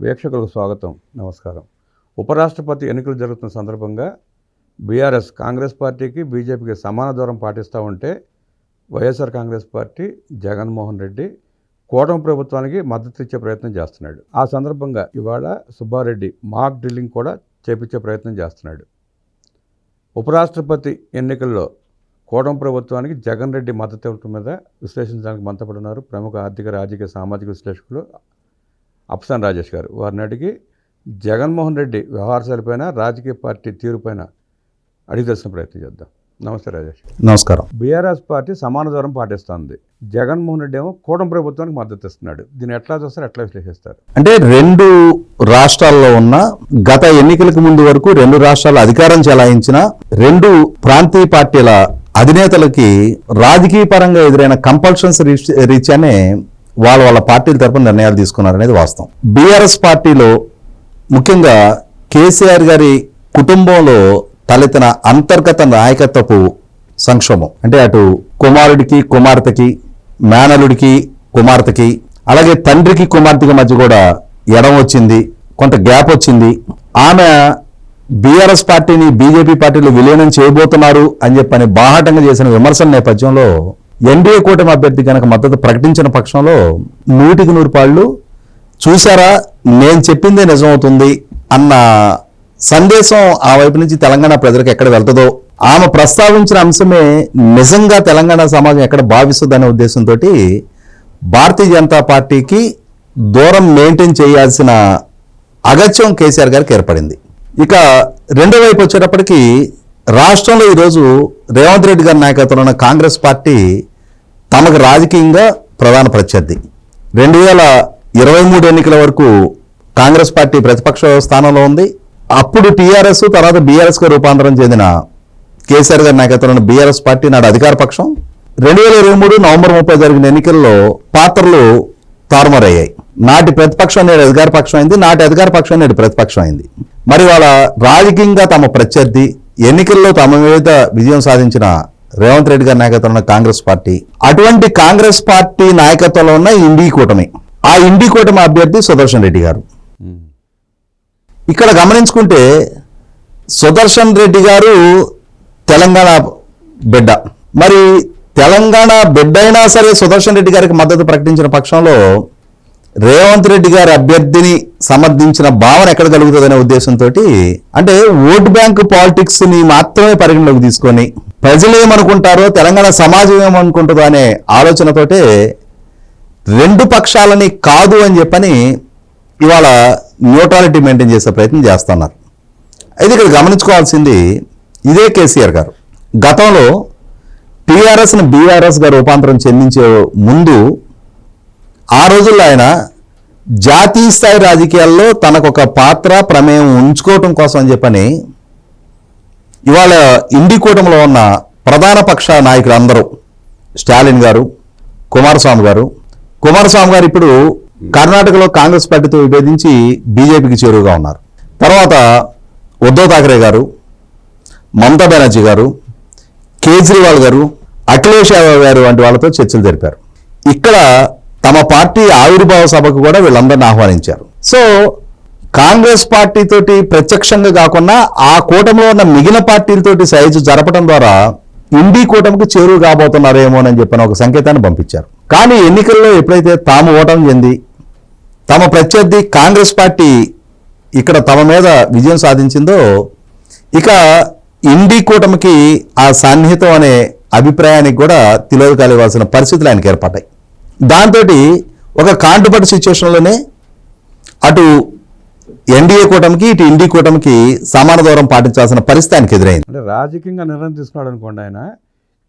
వీక్షకులకు స్వాగతం. నమస్కారం. ఉపరాష్ట్రపతి ఎన్నికలు జరుగుతున్న సందర్భంగా బీఆర్ఎస్ కాంగ్రెస్ పార్టీకి బీజేపీకి సమాన దూరం పాటిస్తూ ఉంటే YSR Congress party Jaganmohan Reddy కూటమి ప్రభుత్వానికి మద్దతు ఇచ్చే ప్రయత్నం చేస్తున్నాడు. ఆ సందర్భంగా ఇవాళ సుబ్బారెడ్డి మాక్ డ్రిల్లింగ్ కూడా చేపించే ప్రయత్నం చేస్తున్నాడు. ఉపరాష్ట్రపతి ఎన్నికల్లో కూటమి ప్రభుత్వానికి జగన్ రెడ్డి మద్దతు ఇవ్వటం మీద విశ్లేషించడానికి మంతపడున్నారు ప్రముఖ ఆర్థిక రాజకీయ సామాజిక విశ్లేషకులు అప్సాన్ రాజేష్ గారు. వారిని అడిగి జగన్మోహన్ రెడ్డి వ్యవహారశాలపైన రాజకీయ పార్టీ తీరుపైన అడిగి తెలిసిన ప్రయత్నం చేద్దాం. నమస్తే రాజేష్. నమస్కారం. బీఆర్ఎస్ పార్టీ సమాన దూరం పాటిస్తోంది. జగన్మోహన్ రెడ్డి ఏమో కూటమి ప్రభుత్వానికి మద్దతు ఇస్తున్నాడు. దీన్ని ఎట్లా చూస్తారు ఎట్లా విశ్లేషిస్తారు? అంటే రెండు రాష్ట్రాల్లో ఉన్న గత ఎన్నికలకు ముందు వరకు రెండు రాష్ట్రాలు అధికారం చెలాయించిన రెండు ప్రాంతీయ పార్టీల అధినేతలకి రాజకీయ పరంగా ఎదురైన కంపల్షన్స్ రీత్యానే వాళ్ళ వాళ్ళ పార్టీల తరపున నిర్ణయాలు తీసుకున్నారనేది వాస్తవం. బీఆర్ఎస్ పార్టీలో ముఖ్యంగా కేసీఆర్ గారి కుటుంబంలో తలెత్తిన అంతర్గత నాయకత్వపు సంక్షోభం. అంటే అటు కుమారుడికి కుమార్తెకి మేనలుడికి కుమార్తెకి అలాగే తండ్రికి కుమార్తెకి మధ్య కూడా ఎడం వచ్చింది కొంత గ్యాప్ వచ్చింది. ఆమె బీఆర్ఎస్ పార్టీని బీజేపీ పార్టీలు విలీనం చేయబోతున్నారు అని చెప్పని బాహాటంగా చేసిన విమర్శల నేపథ్యంలో ఎన్డీఏ కూటమి అభ్యర్థి కనుక మద్దతు ప్రకటించిన పక్షంలో నూటికి నూరు పాళ్ళు చూసారా నేను చెప్పిందే నిజమవుతుంది అన్న సందేశం ఆ వైపు నుంచి తెలంగాణ ప్రజలకు ఎక్కడ వెళ్తుందో ఆమె ప్రస్తావించిన అంశమే నిజంగా తెలంగాణ సమాజం ఎక్కడ భావిస్తుందనే ఉద్దేశంతో భారతీయ జనతా పార్టీకి దూరం మెయింటైన్ చేయాల్సిన అగత్యం కేసీఆర్ గారికి ఏర్పడింది. ఇక రెండో వైపు వచ్చేటప్పటికి రాష్ట్రంలో ఈరోజు రేవంత్ రెడ్డి గారి నాయకత్వంలో ఉన్న కాంగ్రెస్ పార్టీ తమకు రాజకీయంగా ప్రధాన ప్రత్యర్థి. రెండు వేల ఇరవై మూడు ఎన్నికల వరకు కాంగ్రెస్ పార్టీ ప్రతిపక్ష స్థానంలో ఉంది. అప్పుడు టీఆర్ఎస్ తర్వాత బీఆర్ఎస్గా రూపాంతరం చెందిన కేసీఆర్ గారి నాయకత్వంలో బీఆర్ఎస్ పార్టీ నాడు అధికార పక్షం. రెండు వేల ఇరవై మూడు నవంబర్ ముప్పై జరిగిన ఎన్నికల్లో పాత్రలు తారుమారయ్యాయి. నాటి ప్రతిపక్షం నేడు అధికార పక్షం అయింది నాటి అధికార పక్షం నేడు ప్రతిపక్షం అయింది. మరి వాళ్ళ రాజకీయంగా తమ ప్రత్యర్థి ఎన్నికల్లో తమ మీద విజయం సాధించిన రేవంత్ రెడ్డి గారి నాయకత్వంలో ఉన్న కాంగ్రెస్ పార్టీ అటువంటి కాంగ్రెస్ పార్టీ నాయకత్వంలో ఉన్న ఇండీ కూటమి. ఆ ఇండీ కూటమి అభ్యర్థి సుదర్శన్ రెడ్డి గారు. ఇక్కడ గమనించుకుంటే సుదర్శన్ రెడ్డి గారు తెలంగాణ బిడ్డ. మరి తెలంగాణ బిడ్డ అయినా సరే సుదర్శన్ రెడ్డి గారికి మద్దతు ప్రకటించిన పక్షంలో రేవంత్ రెడ్డి గారి అభ్యర్థిని సమర్థించిన భావన ఎక్కడ కలుగుతుందనే ఉద్దేశంతో అంటే ఓటు బ్యాంక్ పాలిటిక్స్ని మాత్రమే పరిగణలోకి తీసుకొని ప్రజలు ఏమనుకుంటారో తెలంగాణ సమాజం ఏమనుకుంటుందో అనే ఆలోచనతోటే రెండు పక్షాలని కాదు అని చెప్పని ఇవాళ న్యూట్రాలిటీ మెయింటైన్ చేసే ప్రయత్నం చేస్తున్నారు. అయితే ఇక్కడ గమనించుకోవాల్సింది ఇదే కేసీఆర్ గారు. గతంలో టీఆర్ఎస్ని బీఆర్ఎస్గా రూపాంతరం చెందించే ముందు ఆ రోజుల్లో ఆయన జాతీయ స్థాయి రాజకీయాల్లో తనకు ఒక పాత్ర ప్రమేయం ఉంచుకోవటం కోసం అని చెప్పని ఇవాళ ఇండి కూటమిలో ఉన్న ప్రధాన పక్ష నాయకులు అందరూ స్టాలిన్ గారు కుమారస్వామి గారు కుమారస్వామి గారు ఇప్పుడు కర్ణాటకలో కాంగ్రెస్ పార్టీతో విభేదించి బీజేపీకి చేరువుగా ఉన్నారు. తర్వాత ఉద్ధవ్ ఠాకరే గారు మమతా బెనర్జీ గారు కేజ్రీవాల్ గారు అఖిలేష్ యాదవ్ గారు వంటి వాళ్ళతో చర్చలు జరిపారు. ఇక్కడ తమ పార్టీ ఆవిర్భావ సభకు కూడా వీళ్ళందరిని ఆహ్వానించారు. సో కాంగ్రెస్ పార్టీతోటి ప్రత్యక్షంగా కాకుండా ఆ కూటమిలో ఉన్న మిగిలిన పార్టీలతోటి సైజు జరపడం ద్వారా ఇండి కూటమికి చేరువు కాబోతున్నారేమోనని చెప్పిన ఒక సంకేతాన్ని పంపించారు. కానీ ఎన్నికల్లో ఎప్పుడైతే తాము ఓటమి చెంది తమ ప్రత్యర్థి కాంగ్రెస్ పార్టీ ఇక్కడ తమ మీద విజయం సాధించిందో ఇక ఇండి కూటమికి ఆ సన్నిహితం అనే అభిప్రాయానికి కూడా తిలోదకాలు ఇవ్వాల్సిన పరిస్థితులు ఆయనకి ఏర్పడ్డాయి. దాంతో ఒక కాంటుపడి సిచ్యువేషన్లోనే అటు ఎన్డీఏ కూటమికి ఇటు ఇండి కూటమికి సమాన దూరం పాటించాల్సిన పరిస్థితి ఆయనకి ఎదురైంది. అంటే రాజకీయంగా నిర్ణయం తీసుకున్నాడు అనుకోండి ఆయన.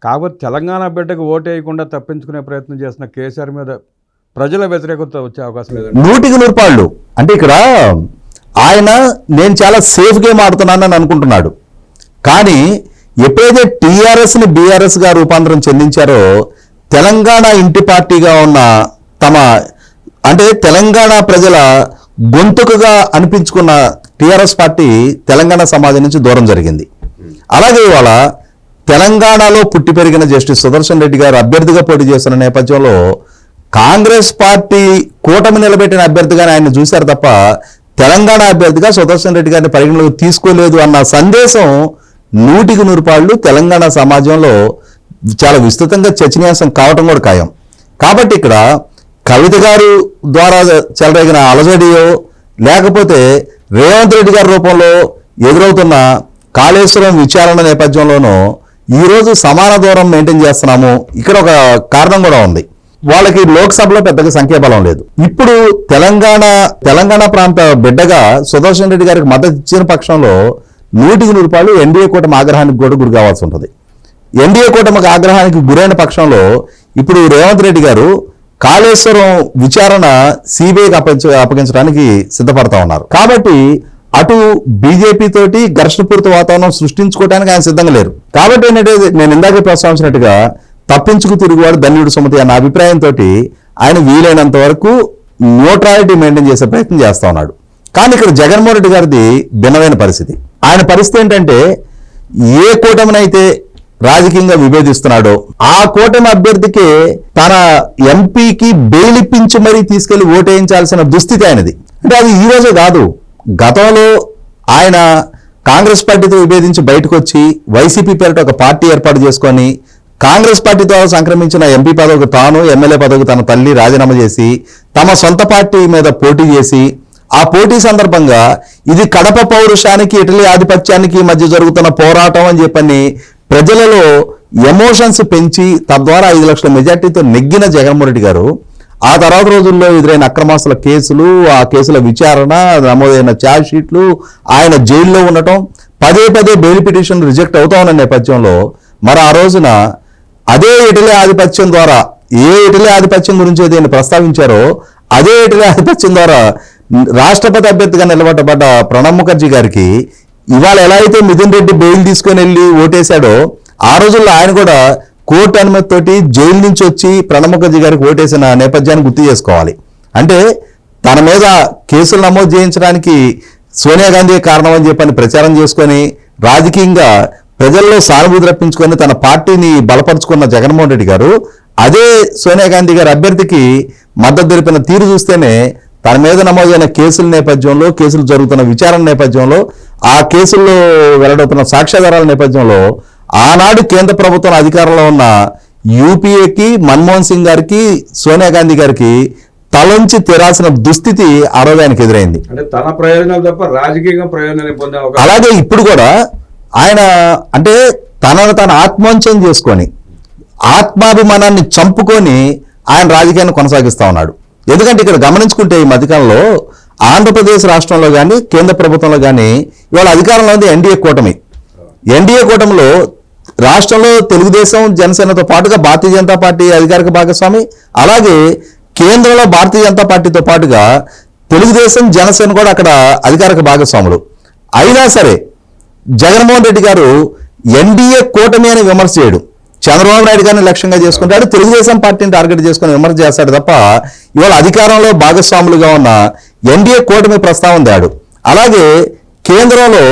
కాకపోతే తెలంగాణ బిడ్డకు ఓటు వేయకుండా తప్పించుకునే ప్రయత్నం చేసిన కేసీఆర్ మీద ప్రజల వ్యతిరేకత వచ్చే అవకాశం లేదండి నూటికి నూరు పాళ్ళు. అంటే ఇక్కడ ఆయన నేను చాలా సేఫ్ గేమ్ ఆడుతున్నానని అనుకుంటున్నాడు. కానీ ఎప్పుడైతే టీఆర్ఎస్ని బీఆర్ఎస్గా రూపాంతరం చెందించారో తెలంగాణ ఇంటి పార్టీగా ఉన్న తమ అంటే తెలంగాణ ప్రజల గొంతుకగా అనిపించుకున్న టీఆర్ఎస్ పార్టీ తెలంగాణ సమాజం నుంచి దూరం జరిగింది. అలాగే ఇవాళ తెలంగాణలో పుట్టి పెరిగిన జస్టిస్ సుదర్శన్ రెడ్డి గారు అభ్యర్థిగా పోటీ చేస్తున్న నేపథ్యంలో కాంగ్రెస్ పార్టీ కూటమి నిలబెట్టిన అభ్యర్థిగానే ఆయన చూశారు తప్ప తెలంగాణ అభ్యర్థిగా సుదర్శన్ రెడ్డి గారిని పరిగణలోకి తీసుకోలేదు అన్న సందేశం నూటికి నూరు పాళ్ళు తెలంగాణ సమాజంలో చాలా విస్తృతంగా చర్చనీయాంశం కావటం కూడా ఖాయం. కాబట్టి ఇక్కడ కవిత గారు ద్వారా చెలరేగిన అలజడియో లేకపోతే రేవంత్ రెడ్డి గారి రూపంలో ఎదురవుతున్న కాళేశ్వరం విచారణ నేపథ్యంలోనూ ఈరోజు సమాన దూరం మెయింటైన్ చేస్తున్నాము. ఇక్కడ ఒక కారణం కూడా ఉంది. వాళ్ళకి లోక్సభలో పెద్దగా సంఖ్యాబలం లేదు. ఇప్పుడు తెలంగాణ తెలంగాణ ప్రాంత బిడ్డగా సుదర్శన్ రెడ్డి గారికి మద్దతు ఇచ్చిన పక్షంలో నూటికి నూరు రూపాయలు ఎన్డీఏ కూటమి ఆగ్రహానికి కూడా గురి కావాల్సి ఉంటుంది. ఎన్డీఏ కూటమికి ఆగ్రహానికి గురైన పక్షంలో ఇప్పుడు రేవంత్ రెడ్డి గారు కాళేశ్వరం విచారణ సిబిఐకి అప్పగించ అప్పగించడానికి సిద్ధపడతా ఉన్నారు. కాబట్టి అటు బీజేపీ తోటి ఘర్షణపూరిత వాతావరణం సృష్టించుకోవడానికి ఆయన సిద్ధంగా లేరు. కాబట్టి ఏంటంటే నేను ఇందాకే ప్రస్తావించినట్టుగా తప్పించుకు తిరుగువాడు ధన్యుడు సుమతి అన్న అభిప్రాయంతో ఆయన వీలైనంత వరకు న్యూట్రాలిటీ మెయింటైన్ చేసే ప్రయత్నం చేస్తా ఉన్నాడు. కానీ ఇక్కడ జగన్మోహన్ రెడ్డి గారిది భిన్నమైన పరిస్థితి. ఆయన పరిస్థితి ఏంటంటే ఏ కూటమినైతే రాజకీయంగా విభేదిస్తున్నాడో. ఆ కూటమి అభ్యర్థికి తన ఎంపీకి బెయిలిప్పించి మరీ తీసుకెళ్ళి ఓటేయించాల్సిన దుస్థితి ఆయనది. అంటే అది ఈ రోజే కాదు. గతంలో ఆయన కాంగ్రెస్ పార్టీతో విభేదించి బయటకు వచ్చి వైసీపీ పేరిట ఒక పార్టీ ఏర్పాటు చేసుకొని కాంగ్రెస్ పార్టీతో సంక్రమించిన ఎంపీ పదవికి తాను ఎమ్మెల్యే పదవికి తన తల్లి రాజీనామా చేసి తమ సొంత పార్టీ మీద పోటీ చేసి ఆ పోటీ సందర్భంగా ఇది కడప పౌరుషానికి ఇటలీ ఆధిపత్యానికి మధ్య జరుగుతున్న పోరాటం అని చెప్పని ప్రజలలో ఎమోషన్స్ పెంచి తద్వారా ఐదు లక్షల మెజార్టీతో నెగ్గిన జగన్మోహన్ రెడ్డి గారు ఆ తర్వాత రోజుల్లో ఎదురైన అక్రమాస్తుల కేసులు ఆ కేసుల విచారణ నమోదైన ఛార్జ్ షీట్లు ఆయన జైల్లో ఉండటం పదే పదే బెయిల్ పిటిషన్ రిజెక్ట్ అవుతా ఉన్న నేపథ్యంలో మరి ఆ రోజున అదే ఇటలీ ఆధిపత్యం ద్వారా ఏ ఇటలీ ఆధిపత్యం గురించి ఏదైనా ప్రస్తావించారో అదే ఇటలీ ఆధిపత్యం ద్వారా రాష్ట్రపతి అభ్యర్థిగా నిలబడబడ్డ ప్రణబ్ ముఖర్జీ గారికి ఇవాళ ఎలా అయితే మిథున్ రెడ్డి బెయిల్ తీసుకొని వెళ్ళి ఓటేశాడో ఆ రోజుల్లో ఆయన కూడా కోర్టు అనుమతితోటి జైలు నుంచి వచ్చి ప్రణబ్ ముఖర్జీ గారికి ఓటేసిన నేపథ్యాన్ని గుర్తు చేసుకోవాలి. అంటే తన మీద కేసులు నమోదు చేయించడానికి సోనియా గాంధీ కారణం అని చెప్పని ప్రచారం చేసుకొని రాజకీయంగా ప్రజల్లో సానుభూతి రప్పించుకొని తన పార్టీని బలపరుచుకున్న జగన్మోహన్ రెడ్డి గారు అదే సోనియా గాంధీ గారి అభ్యర్థికి మద్దతు తెలిపిన తీరు చూస్తేనే తన మీద నమోదైన కేసుల నేపథ్యంలో కేసులు జరుగుతున్న విచారణ నేపథ్యంలో ఆ కేసుల్లో వెల్లడవుతున్న సాక్ష్యాధారాల నేపథ్యంలో ఆనాడు కేంద్ర ప్రభుత్వం అధికారంలో ఉన్న యూపీఏకి మన్మోహన్ సింగ్ గారికి సోనియా గాంధీ గారికి తలంచి తెరాల్సిన దుస్థితి ఆ రోజు ఆయనకు ఎదురైంది. అంటే తన ప్రయోజనాలు తప్ప రాజకీయంగా ప్రయోజనాలు పొందే అవకాశం అలాగే ఇప్పుడు కూడా ఆయన అంటే తనను తను ఆత్మవంచం చేసుకొని ఆత్మాభిమానాన్ని చంపుకొని ఆయన రాజకీయాన్ని కొనసాగిస్తా ఉన్నాడు. ఎందుకంటే ఇక్కడ గమనించుకుంటే ఈ మధ్యకాలంలో ఆంధ్రప్రదేశ్ రాష్ట్రంలో కానీ కేంద్ర ప్రభుత్వంలో కానీ ఇవాళ అధికారంలో ఉంది ఎన్డీఏ కూటమి. ఎన్డీఏ కూటమిలో రాష్ట్రంలో తెలుగుదేశం జనసేనతో పాటుగా భారతీయ జనతా పార్టీ అధికారిక భాగస్వామి అలాగే కేంద్రంలో భారతీయ జనతా పార్టీతో పాటుగా తెలుగుదేశం జనసేన కూడా అక్కడ అధికారిక భాగస్వాములు. అయినా సరే జగన్మోహన్ రెడ్డి గారు ఎన్డీఏ కూటమి అని విమర్శ చేయడు. చంద్రబాబు నాయుడు గారిని లక్ష్యంగా చేసుకుంటాడు తెలుగుదేశం పార్టీని టార్గెట్ చేసుకుని విమర్శ చేస్తాడు తప్ప ఇవాళ అధికారంలో భాగస్వాములుగా ఉన్న ఎన్డీఏ కూటమి ప్రస్తావన దాడు. అలాగే కేంద్రంలో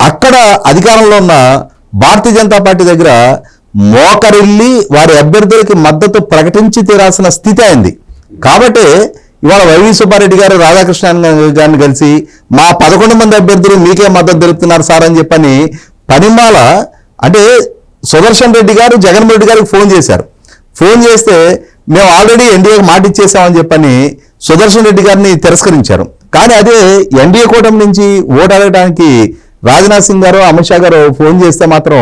అక్కడ అధికారంలో ఉన్న భారతీయ జనతా పార్టీ దగ్గర మోకరిల్లి వారి అభ్యర్థులకి మద్దతు ప్రకటించి తీరాల్సిన స్థితి అయింది. కాబట్టి ఇవాళ వైవి సుబ్బారెడ్డి గారు రాధాకృష్ణ గారిని కలిసి మా పదకొండు మంది అభ్యర్థులు మీకే మద్దతు తెలుపుతున్నారు సార్ అని చెప్పని పనిమాల అంటే సుదర్శన్ రెడ్డి గారు జగన్మోహన్ రెడ్డి గారికి ఫోన్ చేశారు. ఫోన్ చేస్తే మేము ఆల్రెడీ ఎన్డీఏకి మాట ఇచ్చేసామని చెప్పని సుదర్శన్ రెడ్డి గారిని తిరస్కరించారు. కానీ అదే ఎన్డీఏ కూటమి నుంచి ఓటు అడగడానికి రాజ్నాథ్ సింగ్ గారు అమిత్ షా గారు ఫోన్ చేస్తే మాత్రం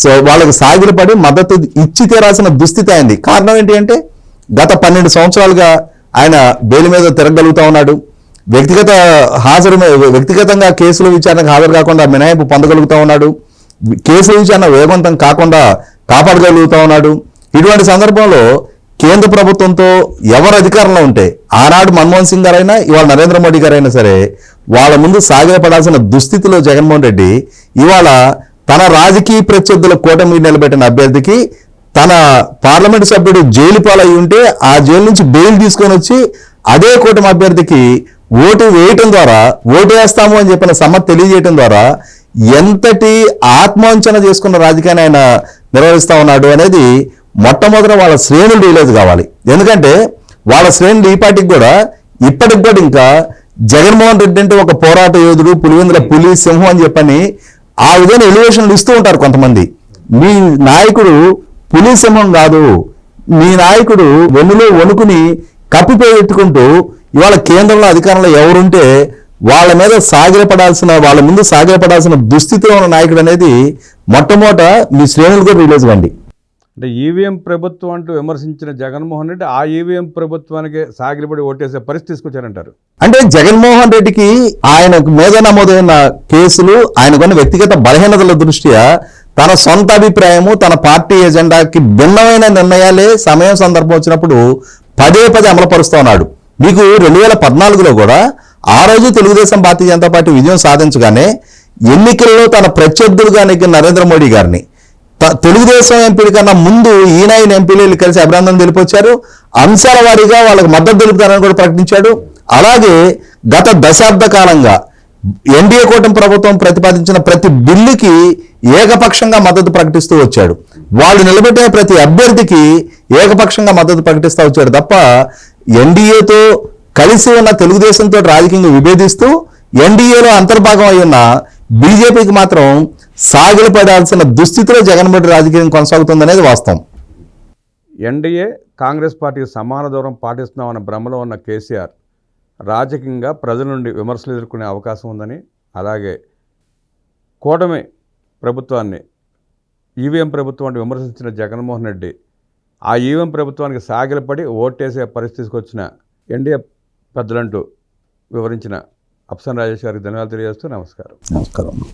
సో వాళ్ళకి సాగిలపడి మద్దతు ఇచ్చి తీరాల్సిన దుస్థితి అయింది. కారణం ఏంటి అంటే గత పన్నెండు సంవత్సరాలుగా ఆయన బెయిల్ మీద తిరగలుగుతా ఉన్నాడు. వ్యక్తిగత హాజరు వ్యక్తిగతంగా కేసుల విచారణకు హాజరు కాకుండా మినహాయింపు పొందగలుగుతా ఉన్నాడు. కేసుల అన్న వేగవంతం కాకుండా కాపాడగలుగుతా ఉన్నాడు. ఇటువంటి సందర్భంలో కేంద్ర ప్రభుత్వంతో ఎవరు అధికారంలో ఉంటే ఆనాడు మన్మోహన్ సింగ్ గారైనా ఇవాళ నరేంద్ర మోడీ గారైనా సరే వాళ్ళ ముందు సాగిలపడాల్సిన దుస్థితిలో జగన్మోహన్ రెడ్డి ఇవాళ తన రాజకీయ ప్రత్యర్థుల కూటమి నిలబెట్టిన అభ్యర్థికి తన పార్లమెంట్ సభ్యుడు జైలు పాలై ఉంటే ఆ జైలు నుంచి బెయిల్ తీసుకొని వచ్చి అదే కూటమి అభ్యర్థికి ఓటు వేయటం ద్వారా ఓటు వేస్తాము అని చెప్పిన సమ్మతి తెలియజేయటం ద్వారా ఎంతటి ఆత్మవంచన చేసుకున్న రాజకీయాన్ని ఆయన నిర్వహిస్తా ఉన్నాడు అనేది మొట్టమొదట వాళ్ళ శ్రేణులు రీలేజ్ కావాలి. ఎందుకంటే వాళ్ళ శ్రేణులు ఈ పార్టీకి కూడా ఇప్పటికి కూడా ఇంకా జగన్మోహన్ రెడ్డి అంటే ఒక పోరాట యోధుడు పులివెందుల పులి సింహం అని చెప్పని ఆ విధంగా ఎలివేషన్లు ఇస్తూ ఉంటారు కొంతమంది. మీ నాయకుడు పులి సింహం కాదు. మీ నాయకుడు వెన్నులో వణుకుని కప్పిపోగొట్టుకుంటూ ఇవాళ కేంద్రంలో అధికారంలో ఎవరుంటే వాళ్ళ మీద సాగిలపడాల్సిన వాళ్ళ ముందు సాగిలపడాల్సిన దుస్థితిలో ఉన్న నాయకుడు అనేది మొట్టమొదట మీ శ్రేణులు కూడా రిలీజ్ కండి. అంటే ఈవీఎం ప్రభుత్వం అంటూ విమర్శించిన జగన్మోహన్ రెడ్డి ఆ ఈవీఎం ప్రభుత్వానికి సాగిలపడి ఓటేసే పరిస్థితి తీసుకొచ్చారంటారు. అంటే జగన్మోహన్ రెడ్డికి ఆయన మీద నమోదైన కేసులు ఆయనకున్న వ్యక్తిగత బలహీనతల దృష్ట్యా తన సొంత అభిప్రాయము తన పార్టీ ఎజెండాకి భిన్నమైన నిర్ణయాలే సమయం సందర్భం వచ్చినప్పుడు పదే పదే అమలుపరుస్తూ ఉన్నాడు. మీకు రెండు వేల పద్నాలుగులో కూడా ఆ రోజు తెలుగుదేశం భారతీయ జనతా పార్టీ విజయం సాధించగానే ఎన్నికల్లో తన ప్రత్యర్థులుగా నెగ్గిన నరేంద్ర మోడీ గారిని. త- తెలుగుదేశం ఎంపీల కన్నా ముందు ఈనాయన ఎంపీలు కలిసి అభినందన తెలిపొచ్చారు. అంశాల వారీగా వాళ్ళకి మద్దతు తెలుపుతారని కూడా ప్రకటించాడు. అలాగే గత దశాబ్ద కాలంగా ఎన్డీఏ కూటమి ప్రభుత్వం ప్రతిపాదించిన ప్రతి బిల్లుకి ఏకపక్షంగా మద్దతు ప్రకటిస్తూ వచ్చాడు. వాళ్ళు నిలబెట్టే ప్రతి అభ్యర్థికి ఏకపక్షంగా మద్దతు ప్రకటిస్తూ వచ్చాడు తప్ప ఎన్డీఏతో కలిసి ఉన్న తెలుగుదేశంతో రాజకీయంగా విభేదిస్తూ ఎన్డీఏలో అంతర్భాగం అయి ఉన్న బీజేపీకి మాత్రం సాగిలపడాల్సిన దుస్థితిలో జగన్మోహన్ రాజకీయం కొనసాగుతుందనేది వాస్తవం. ఎన్డీఏ కాంగ్రెస్ పార్టీకి సమాన దూరం పాటిస్తున్నామన్న భ్రమలో ఉన్న కేసీఆర్ రాజకీయంగా ప్రజల నుండి విమర్శలు ఎదుర్కొనే అవకాశం ఉందని అలాగే కూటమి ప్రభుత్వాన్ని ఈవీఎం ప్రభుత్వాన్ని విమర్శించిన జగన్మోహన్ రెడ్డి ఆ ఈవీఎం ప్రభుత్వానికి సాగిలపడి ఓటేసే పరిస్థితికి వచ్చిన ఎన్డీఏ పెద్దలంటూ వివరించిన అప్సన్ రాజేష్ గారికి ధన్యవాదాలు తెలియజేస్తూ నమస్కారం. నమస్కారం.